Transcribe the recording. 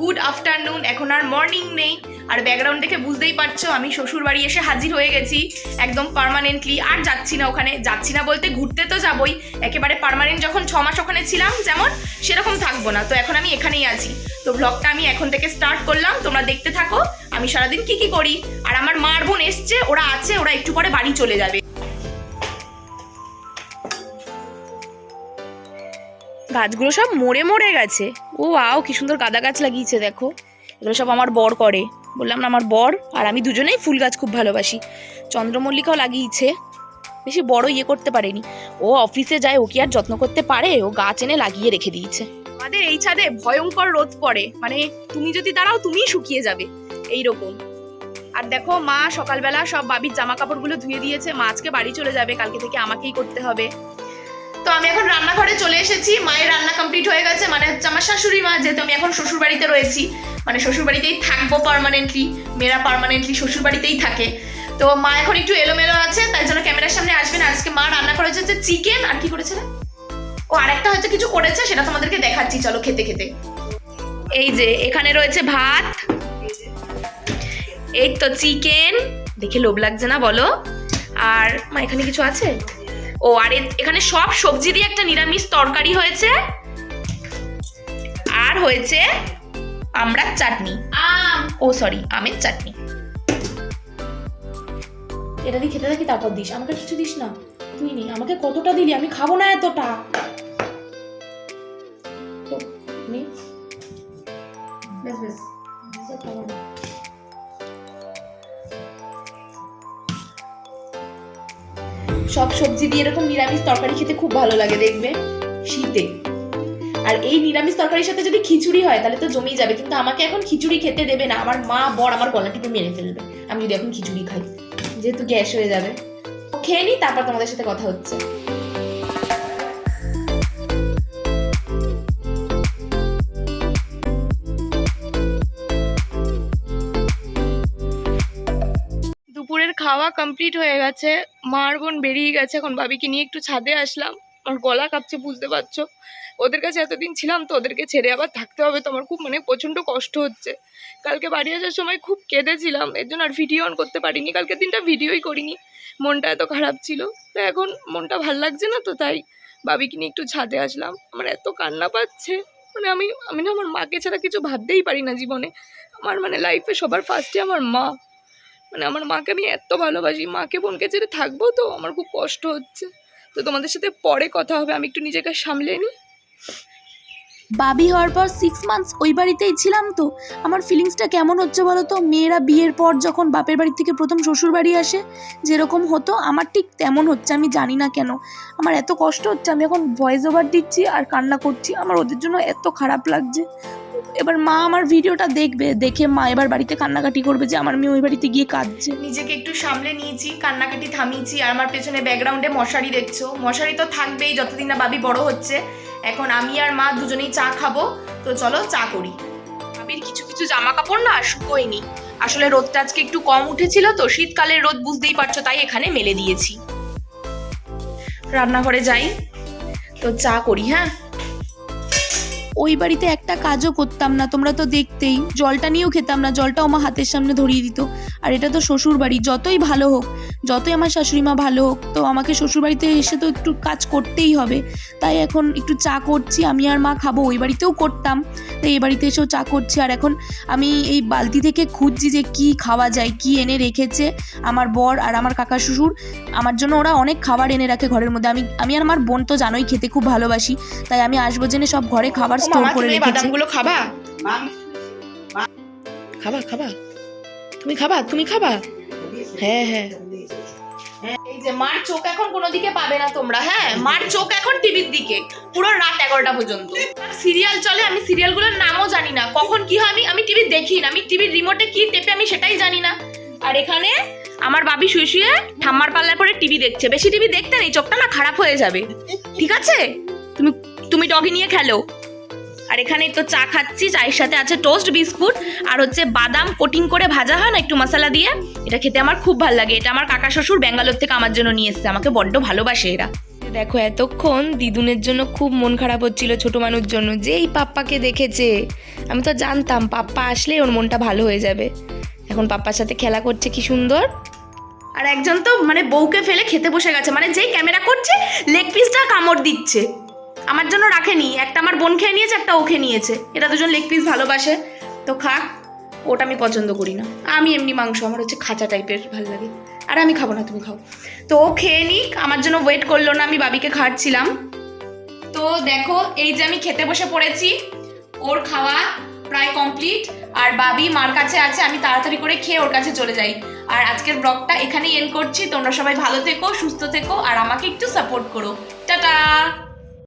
Good afternoon এখন আর morning নেই। আর background দেখে বুঝতেই পারছ, আমি শ্বশুর বাড়ি এসে হাজির হয়ে গেছি একদম পার্মানেন্টলি আর যাচ্ছি না ওখানে। যাচ্ছি না বলতে ঘুরতে তো যাবই। একেবারে পার্মানেন্ট যখন ছ মাস ওখানে ছিলাম, যেমন সেরকম থাকব না। তো এখন আমি এখানেই আছি। তো ব্লগটা আমি এখন থেকে স্টার্ট করলাম। তোমরা দেখতে থাকো, আমি সারাদিন কি কি করি। আর আমার মার বোন এসছে, ওরা আছে, ওরা একটু পরে বাড়ি চলে যাবে। গাছগুলো সব মরে মরে গেছে। ও আও কি সুন্দর গাঁদা গাছ লাগিয়েছে, দেখো। এগুলো সব আমার বর করে। বললাম, না, আমার বর আর আমি দুজনেই ফুল গাছ খুব ভালোবাসি। চন্দ্রমল্লিকাও লাগিয়েছে। বেশি বড় ইয়ে করতে পারেনি। ও অফিসে যায়, ও কি আর যত্ন করতে পারে? ও গাছ এনে লাগিয়ে রেখে দিয়েছে। আমাদের এই ছাদে ভয়ঙ্কর রোদ পড়ে। মানে তুমি যদি দাঁড়াও, তুমিই শুকিয়ে যাবে। এই রকম আর দেখো, মা সকালবেলা সব বাবির জামা কাপড়গুলো ধুয়ে দিয়েছে। মা আজকে বাড়ি চলে যাবে, কালকে থেকে আমাকেই করতে হবে। তো আমি এখন রান্নাঘরে চলে এসেছি। মায়ের রান্না কমপ্লিট হয়ে গেছে। মানে হচ্ছে আমার শাশুড়ি মা, যেহেতু আমি এখন শ্বশুর বাড়িতে রয়েছি মানে শ্বশুর বাড়িতেই থাকব পারমানেন্টলি মেয়েরা পারমানেন্টলি শ্বশুর বাড়িতেই থাকে। তো মা এখন একটু এলোমেলো আছে, তাই জন্য ক্যামেরার সামনে আসবে না। আজকে মা রান্না করেছে হচ্ছে চিকেন আর কি করেছে? ও আরেকটা হয়তো কিছু করেছে, সেটা তোমাদেরকে দেখাচ্ছি। চলো খেতে খেতে। এই যে, এখানে রয়েছে ভাত। এই তো চিকেন দেখে লোভ লাগছে না, বলো। আর মা, এখানে কিছু আছে? ও আর এখানে সব সবজি দিয়ে একটা নিরামিষ তরকারি হয়েছে। আর হয়েছে আমড়ার চাটনি। আম। ও সরি আমের চাটনি। এটা দিয়ে খেতে থাকি তারপর দিস। আমাকে কিছু দিস না। তুই নি আমাকে কতটা দিলি? আমি খাব না এতটা। ব্যাস আর খাব না। সব সবজি দিয়ে এরকম নিরামিষ তরকারি খেতে খুব ভালো লাগে, দেখবে? শীতে। আর এই নিরামিষ তরকারির সাথে যদি খিচুড়ি হয়, তাহলে তো জমেই যাবে। কিন্তু আমাকে এখন খিচুড়ি খেতে দেবে না। আমার মা, বর আমার গলা টিপে মেরে ফেলবে। আমি যদি এখন খিচুড়ি খাই, যেহেতু গ্যাস হয়ে যাবে। খেয়ে নিই, তারপর তোমাদের সাথে কথা হচ্ছে। খাওয়া কমপ্লিট হয়ে গেছে। মার বোন বেরিয়ে গেছে, এখন বাবিকে নিয়ে একটু ছাদে আসলাম। আমার গলা কাঁপছে, বুঝতে পারছ? ওদের কাছে এতদিন ছিলাম তো, ওদেরকে ছেড়ে আবার থাকতে হবে। তো আমার খুব মানে প্রচণ্ড কষ্ট হচ্ছে। কালকে বাড়ি আসার সময় খুব কেঁদেছিলাম, এর জন্য আর ভিডিও অন করতে পারিনি। কালকের দিনটা ভিডিওই করিনি। মনটা এত খারাপ ছিল। তো এখন মনটা ভালো লাগছে না তো, তাই বাবিকে নিয়ে একটু ছাদে আসলাম। আমার এত কান্না পাচ্ছে। মানে আমি আমি না আমার মাকে ছাড়া কিছু ভাবতেই পারি না জীবনে। আমার মানে লাইফে সবার ফার্স্টে আমার মা। মানে আমার মাকে আমি এত ভালোবাসি। মাকে বোনকে ছেড়ে থাকব তো? আমার খুব কষ্ট হচ্ছে। তো তোমাদের সাথে পরে কথা হবে। আমি একটু নিজেকে সামলে নিই। বাবি হওয়ার পর সিক্স মান্থস ওই বাড়িতেই ছিলাম তো। আমার ফিলিংসটা কেমন হচ্ছে বলো তো মেয়েরা বিয়ের পর যখন বাপের বাড়ি থেকে প্রথম শ্বশুর বাড়ি আসে, যেরকম হতো, আমার ঠিক তেমন হচ্ছে। আমি জানি না কেন। আমার এত কষ্ট হচ্ছে। আমি এখন ভয়েস ওভার দিচ্ছি আর কান্না করছি। আমার ওদের জন্য এত খারাপ লাগছে। এবার মা আমার ভিডিওটা দেখবে দেখে মা এবার বাড়িতে কান্নাকাটি করবে যে আমার মেয়ে ওই বাড়িতে গিয়ে কাঁদছে। নিজেকে একটু সামলে নিয়েছি কান্নাকাটি থামিয়েছি আর আমার পেছনে ব্যাকগ্রাউন্ডে মশারি দেখছ। মশারি তো থাকবেই যতদিন না বাবি বড় হচ্ছে। এখন আমি আর মা দুজনেই চা খাব। তো চলো চা করি। বাবির কিছু কিছু জামা কাপড় না শুকোয়নি। আসলে রোদটা আজকে একটু কম উঠেছিল তো শীতকালের রোদ বুঝতেই পারছ তাই এখানে মেলে দিয়েছি। রান্নাঘরে যাই তো চা করি হ্যাঁ? ওই বাড়িতে একটা কাজও করতাম না, তোমরা তো দেখতেই। জলটা নিয়েও খেতাম না, জলটাও আমার হাতের সামনে ধরিয়ে দিত। আর এটা তো শ্বশুর বাড়ি যতই ভালো হোক। যতই আমার শাশুড়ি মা ভালো হোক তো আমাকে শ্বশুর বাড়িতে এসে তো একটু কাজ করতেই হবে। তাই এখন একটু চা করছি আমি আর মা খাব ওই বাড়িতেও করতাম। তাই এই বাড়িতে এসেও চা করছি আর এখন আমি এই বালতি থেকে খুঁজছি যে কি খাওয়া যায় কি এনে রেখেছে আমার বর আর আমার কাকা শ্বশুর। আমার জন্য ওরা অনেক খাবার এনে রাখে ঘরের মধ্যে। আমি আমি আর আমার বোন তো জানোই খেতে খুব ভালোবাসি। তাই আমি আসব জেনে সব ঘরে খাবার স্টোর করে রেখেছি। বাদামগুলো খাবা? খাবা খাবা। তুমি খাবা তুমি খাবা? হ্যাঁ হ্যাঁ। এই যে মার চোখ এখন কোনো দিকে পাবে না তোমরা হ্যাঁ? মার চোখ এখন টিভির দিকে, পুরো রাত এগারোটা পর্যন্ত। সিরিয়াল চলে, আমি সিরিয়ালগুলোর নামও জানি না। কখন কি হয় আমি আমি টিভি দেখি না, আমি টিভির রিমোটে কি টেপে আমি সেটাই জানি না। আর এখানে আমার বাবি শুয়ে শুয়ে ঠাম্মার পাল্লায় পরে টিভি দেখছে। বেশি টিভি দেখতে নেই, চোখটা না খারাপ হয়ে যাবে। ঠিক আছে? তুমি তুমি ডগি নিয়ে খেলো। আর এখানে তো চা খাচ্ছি চায়ের সাথে আছে টোস্ট বিস্কুট আর হচ্ছে বাদাম কোটিং করে ভাজা হয় না একটু মশলা দিয়ে? এটা খেতে আমার খুব ভালো লাগে। এটা আমার কাকা শ্বশুর ব্যাঙ্গালোর থেকে আমার জন্য নিয়ে এসেছে। আমাকে বড্ড ভালোবাসে এরা। দেখো এতক্ষণ দিদুনের জন্য খুব মন খারাপ হচ্ছিল ছোট মানুষ জন্য। যে এই পাপ্পাকে দেখেছে আমি তো জানতাম পাপ্পা আসলে ওর মনটা ভালো হয়ে যাবে। এখন পাপ্পার সাথে খেলা করছে কি সুন্দর। আর একজন তো মানে বউকে ফেলে খেতে বসে গেছে। মানে যেই ক্যামেরা করছে লেগ পিসটা কামড় দিচ্ছে। আমার জন্য রাখেনি। একটা আমার বোন খেয়ে নিয়েছে, একটা ও খেয়ে নিয়েছে। এটা দুজন লেগ পিস ভালোবাসে। তো খাক, ওটা আমি পছন্দ করি না। আমি এমনি মাংস, আমার হচ্ছে খাঁচা টাইপের ভালো লাগে। আর আমি খাব না, তুমি খাও। তো ও খেয়ে নিক, আমার জন্য ওয়েট করল না, আমি বাবিকে খাওয়াচ্ছিলাম। তো দেখো, এই যে আমি খেতে বসে পড়েছি, ওর খাওয়া প্রায় কমপ্লিট আর বাবি মার কাছে আছে, আমি তাড়াতাড়ি করে খেয়ে ওর কাছে চলে যাই। আর আজকের ব্লগটা এখানেই এন্ড করছি। তোমরা সবাই ভালো থেকো, সুস্থ থেকো, আর আমাকে একটু সাপোর্ট করো। টাটা!